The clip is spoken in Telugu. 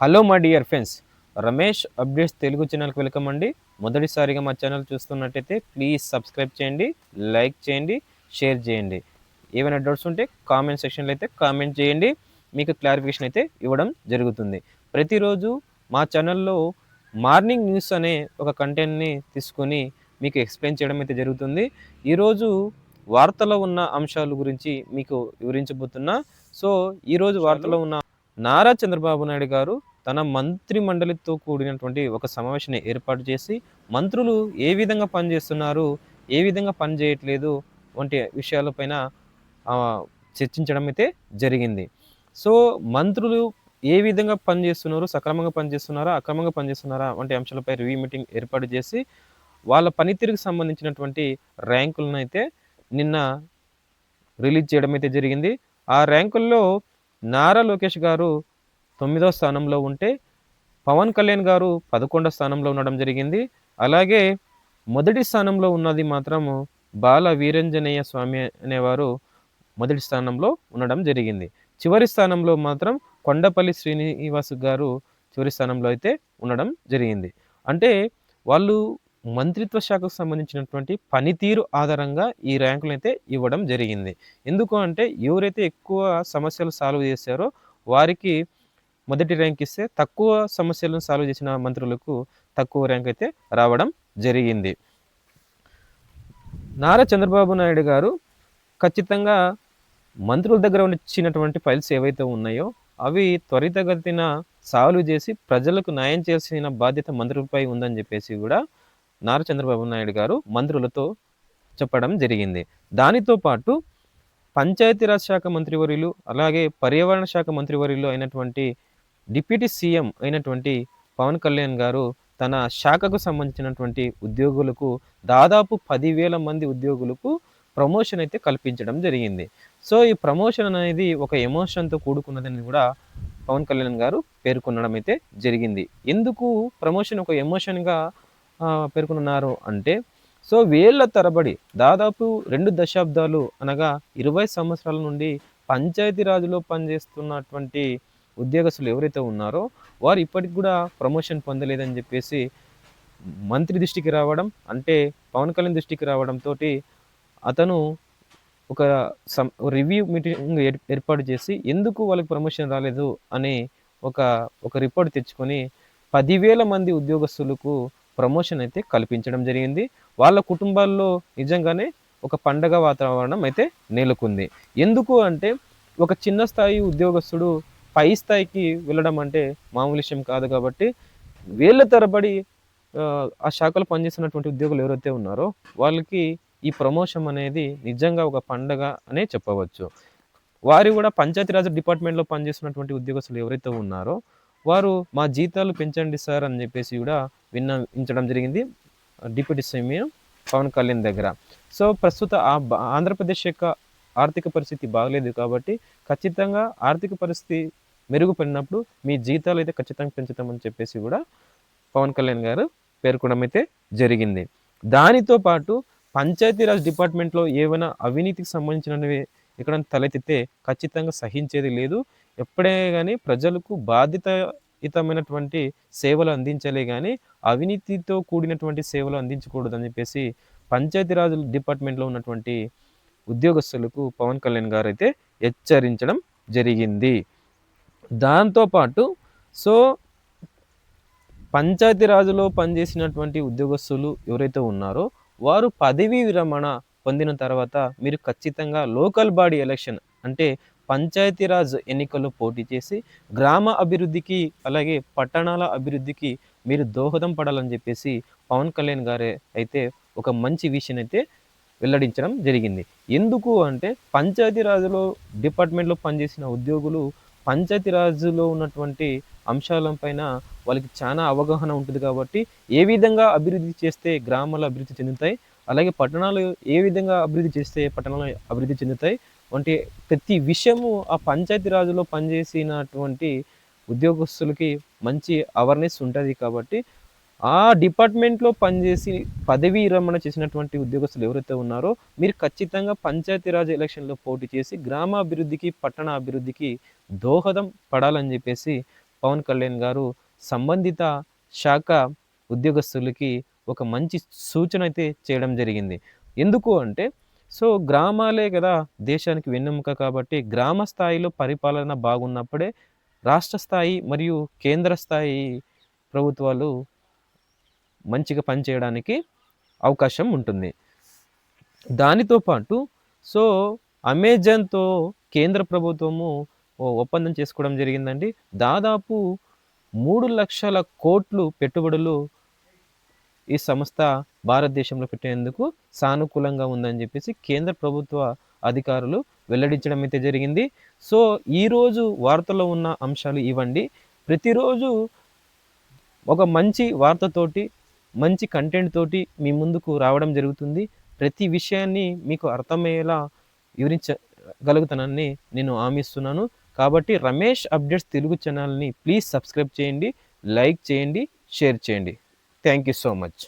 హలో మా dear friends Ramesh updates Telugu ఛానల్కి వెల్కమ్ అండి. మొదటిసారిగా మా ఛానల్ చూస్తున్నట్టయితే ప్లీజ్ సబ్స్క్రైబ్ చేయండి లైక్ చేయండి షేర్ చేయండి. ఏమైనా డౌట్స్ ఉంటే కామెంట్ సెక్షన్లో అయితే కామెంట్ చేయండి. మీకు క్లారిఫికేషన్ అయితే ఇవ్వడం జరుగుతుంది. ప్రతిరోజు మా ఛానల్లో మార్నింగ్ న్యూస్ అనే ఒక కంటెంట్ని తీసుకొని మీకు ఎక్స్ప్లెయిన్ చేయడం అయితే జరుగుతుంది. ఈరోజు వార్తలో ఉన్న అంశాల గురించి మీకు వివరించబోతున్నా. సో ఈరోజు వార్తలో ఉన్న నారా చంద్రబాబు నాయుడు గారు తన మంత్రి మండలితో కూడినటువంటి ఒక సమావేశాన్ని ఏర్పాటు చేసి మంత్రులు ఏ విధంగా పనిచేస్తున్నారు ఏ విధంగా పనిచేయట్లేదు వంటి విషయాలపైన చర్చించడం అయితే జరిగింది. సో మంత్రులు ఏ విధంగా పనిచేస్తున్నారు సక్రమంగా పనిచేస్తున్నారా అక్రమంగా పనిచేస్తున్నారా వంటి అంశాలపై రివ్యూ మీటింగ్ ఏర్పాటు చేసి వాళ్ళ పనితీరుకు సంబంధించినటువంటి ర్యాంకులను అయితే నిన్న రిలీజ్ చేయడం అయితే జరిగింది. ఆ ర్యాంకుల్లో నారా లోకేష్ గారు తొమ్మిదో స్థానంలో ఉంటే పవన్ కళ్యాణ్ గారు పదకొండో స్థానంలో ఉండడం జరిగింది. అలాగే మొదటి స్థానంలో ఉన్నది మాత్రం బాల వీరంజనేయ స్వామి అనేవారు మొదటి స్థానంలో ఉండడం జరిగింది. చివరి స్థానంలో మాత్రం కొండపల్లి శ్రీనివాస్ గారు చివరి స్థానంలో అయితే ఉండడం జరిగింది. అంటే వాళ్ళు మంత్రిత్వ శాఖకు సంబంధించినటువంటి పనితీరు ఆధారంగా ఈ ర్యాంకులు అయితే ఇవ్వడం జరిగింది. ఎందుకు అంటే ఎవరైతే ఎక్కువ సమస్యలు సాల్వ్ చేశారో వారికి మొదటి ర్యాంక్ ఇస్తే తక్కువ సమస్యలను సాల్వ్ చేసిన మంత్రులకు తక్కువ ర్యాంక్ అయితే రావడం జరిగింది. నారా చంద్రబాబు నాయుడు గారు ఖచ్చితంగా మంత్రుల దగ్గర వచ్చినటువంటి ఫైల్స్ ఏవైతే ఉన్నాయో అవి త్వరితగతిన సాల్వ్ చేసి ప్రజలకు న్యాయం చేయాల్సిన బాధ్యత మంత్రులపై ఉందని చెప్పేసి కూడా నారా చంద్రబాబు నాయుడు గారు మంత్రులతో చెప్పడం జరిగింది. దానితో పాటు పంచాయతీరాజ్ శాఖ మంత్రివర్యులు అలాగే పర్యావరణ శాఖ మంత్రివర్యులు అయినటువంటి డిప్యూటీ సీఎం అయినటువంటి పవన్ కళ్యాణ్ గారు తన శాఖకు సంబంధించినటువంటి ఉద్యోగులకు దాదాపు పదివేల మంది ఉద్యోగులకు ప్రమోషన్ అయితే కల్పించడం జరిగింది. సో ఈ ప్రమోషన్ అనేది ఒక ఎమోషన్తో కూడుకున్నదని కూడా పవన్ కళ్యాణ్ గారు పేర్కొనడం అయితే జరిగింది. ఎందుకు ప్రమోషన్ ఒక ఎమోషన్గా పేర్కొన్నారు అంటే సో వేళ్ళ తరబడి దాదాపు రెండు దశాబ్దాలు అనగా ఇరవై సంవత్సరాల నుండి పంచాయతీరాజ్లో పనిచేస్తున్నటువంటి ఉద్యోగస్తులు ఎవరైతే ఉన్నారో వారు ఇప్పటికి కూడా ప్రమోషన్ పొందలేదని చెప్పేసి మంత్రి దృష్టికి రావడం అంటే పవన్ కళ్యాణ్ దృష్టికి రావడంతో అతను ఒక సం రివ్యూ మీటింగ్ ఏర్- ఏర్పాటు చేసి ఎందుకు వాళ్ళకి ప్రమోషన్ రాలేదు అని ఒక ఒక రిపోర్ట్ తెచ్చుకొని పదివేల మంది ఉద్యోగస్తులకు ప్రమోషన్ అయితే కల్పించడం జరిగింది. వాళ్ళ కుటుంబాల్లో నిజంగానే ఒక పండగ వాతావరణం అయితే నెలకొంది. ఎందుకు అంటే ఒక చిన్న స్థాయి ఉద్యోగస్తుడు పై స్థాయికి వెళ్ళడం అంటే మామూలు విషయం కాదు కాబట్టి వేళ్ళ తరబడి ఆ, శాఖలో పనిచేస్తున్నటువంటి ఉద్యోగులు ఎవరైతే ఉన్నారో వాళ్ళకి ఈ ప్రమోషన్ అనేది నిజంగా ఒక పండగ అనే చెప్పవచ్చు. వారు కూడా పంచాయతీరాజ్ డిపార్ట్మెంట్లో పనిచేస్తున్నటువంటి ఉద్యోగస్తులు ఎవరైతే ఉన్నారో వారు మా జీతాలు పెంచండి సార్ అని చెప్పేసి కూడా విన్నవించడం జరిగింది డిప్యూటీ సీఎం పవన్ కళ్యాణ్ దగ్గర. సో ప్రస్తుత ఆంధ్రప్రదేశ్ యొక్క ఆర్థిక పరిస్థితి బాగలేదు కాబట్టి ఖచ్చితంగా ఆర్థిక పరిస్థితి మెరుగుపడినప్పుడు మీ జీతాలు అయితే ఖచ్చితంగా పెంచుతామని చెప్పేసి కూడా పవన్ కళ్యాణ్ గారు పేర్కొనడం అయితే జరిగింది. దానితో పాటు పంచాయతీరాజ్ డిపార్ట్మెంట్లో ఏమైనా అవినీతికి సంబంధించినవి ఇక్కడ తలెత్తితే ఖచ్చితంగా సహించేది లేదు. ఎప్పుడే కానీ ప్రజలకు బాధ్యతాయుతమైనటువంటి సేవలు అందించాలి కానీ అవినీతితో కూడినటువంటి సేవలు అందించకూడదని చెప్పేసి పంచాయతీరాజ్ డిపార్ట్మెంట్లో ఉన్నటువంటి ఉద్యోగస్తులకు పవన్ కళ్యాణ్ గారు అయితే హెచ్చరించడం జరిగింది. దాంతోపాటు సో పంచాయతీరాజులో పనిచేసినటువంటి ఉద్యోగస్తులు ఎవరైతే ఉన్నారో వారు పదవీ విరమణ పొందిన తర్వాత మీరు ఖచ్చితంగా లోకల్ బాడీ ఎలక్షన్ అంటే పంచాయతీరాజ్ ఎన్నికల్లో పోటీ చేసి గ్రామ అభివృద్ధికి అలాగే పట్టణాల అభివృద్ధికి మీరు దోహదం పడాలని చెప్పేసి పవన్ కళ్యాణ్ గారే అయితే ఒక మంచి విషయం అయితే వెల్లడించడం జరిగింది. ఎందుకు అంటే పంచాయతీరాజ్లో డిపార్ట్మెంట్లో పనిచేసిన ఉద్యోగులు పంచాయతీరాజులో ఉన్నటువంటి అంశాలపైన వాళ్ళకి చాలా అవగాహన ఉంటుంది కాబట్టి ఏ విధంగా అభివృద్ధి చేస్తే గ్రామాలు అభివృద్ధి చెందుతాయి? అలాగే పట్టణాలు ఏ విధంగా అభివృద్ధి చేస్తే పట్టణాలు అభివృద్ధి చెందుతాయి? వంటి ప్రతి విషయము ఆ పంచాయతీరాజులో పనిచేసినటువంటి ఉద్యోగస్తులకి మంచి అవేర్నెస్ ఉంటుంది కాబట్టి ఆ డిపార్ట్మెంట్లో పనిచేసి పదవీ విరమణ చేసినటువంటి ఉద్యోగస్తులు ఎవరైతే ఉన్నారో మీరు ఖచ్చితంగా పంచాయతీరాజ్ ఎలక్షన్లో పోటీ చేసి గ్రామ అభివృద్ధికి పట్టణ అభివృద్ధికి దోహదం పడాలని చెప్పేసి పవన్ కళ్యాణ్ గారు సంబంధిత శాఖ ఉద్యోగస్తులకి ఒక మంచి సూచన అయితే చేయడం జరిగింది. ఎందుకు అంటే సో గ్రామాలే కదా దేశానికి వెన్నెముక కాబట్టి గ్రామ స్థాయిలో పరిపాలన బాగున్నప్పుడే రాష్ట్ర స్థాయి మరియు కేంద్ర స్థాయి ప్రభుత్వాలు మంచిగా పనిచేయడానికి అవకాశం ఉంటుంది. దానితో పాటు సో అమెజాన్తో కేంద్ర ప్రభుత్వము ఒప్పందం చేసుకోవడం జరిగిందండి. దాదాపు మూడు లక్షల కోట్లు పెట్టుబడులు ఈ సంస్థ భారతదేశంలో పెట్టేందుకు సానుకూలంగా ఉందని చెప్పేసి కేంద్ర ప్రభుత్వ అధికారులు వెల్లడించడం అయితే జరిగింది. సో ఈరోజు వార్తలో ఉన్న అంశాలు ఇవ్వండి. ప్రతిరోజు ఒక మంచి వార్తతోటి మంచి కంటెంట్ తోటి మీ ముందుకు రావడం జరుగుతుంది. ప్రతి విషయాన్ని మీకు అర్థమయ్యేలా వివరించగలుగుతానని నేను హామీస్తున్నాను కాబట్టి రమేష్ అప్డేట్స్ తెలుగు ఛానల్ని ప్లీజ్ సబ్స్క్రైబ్ చేయండి లైక్ చేయండి షేర్ చేయండి. Thank you so much.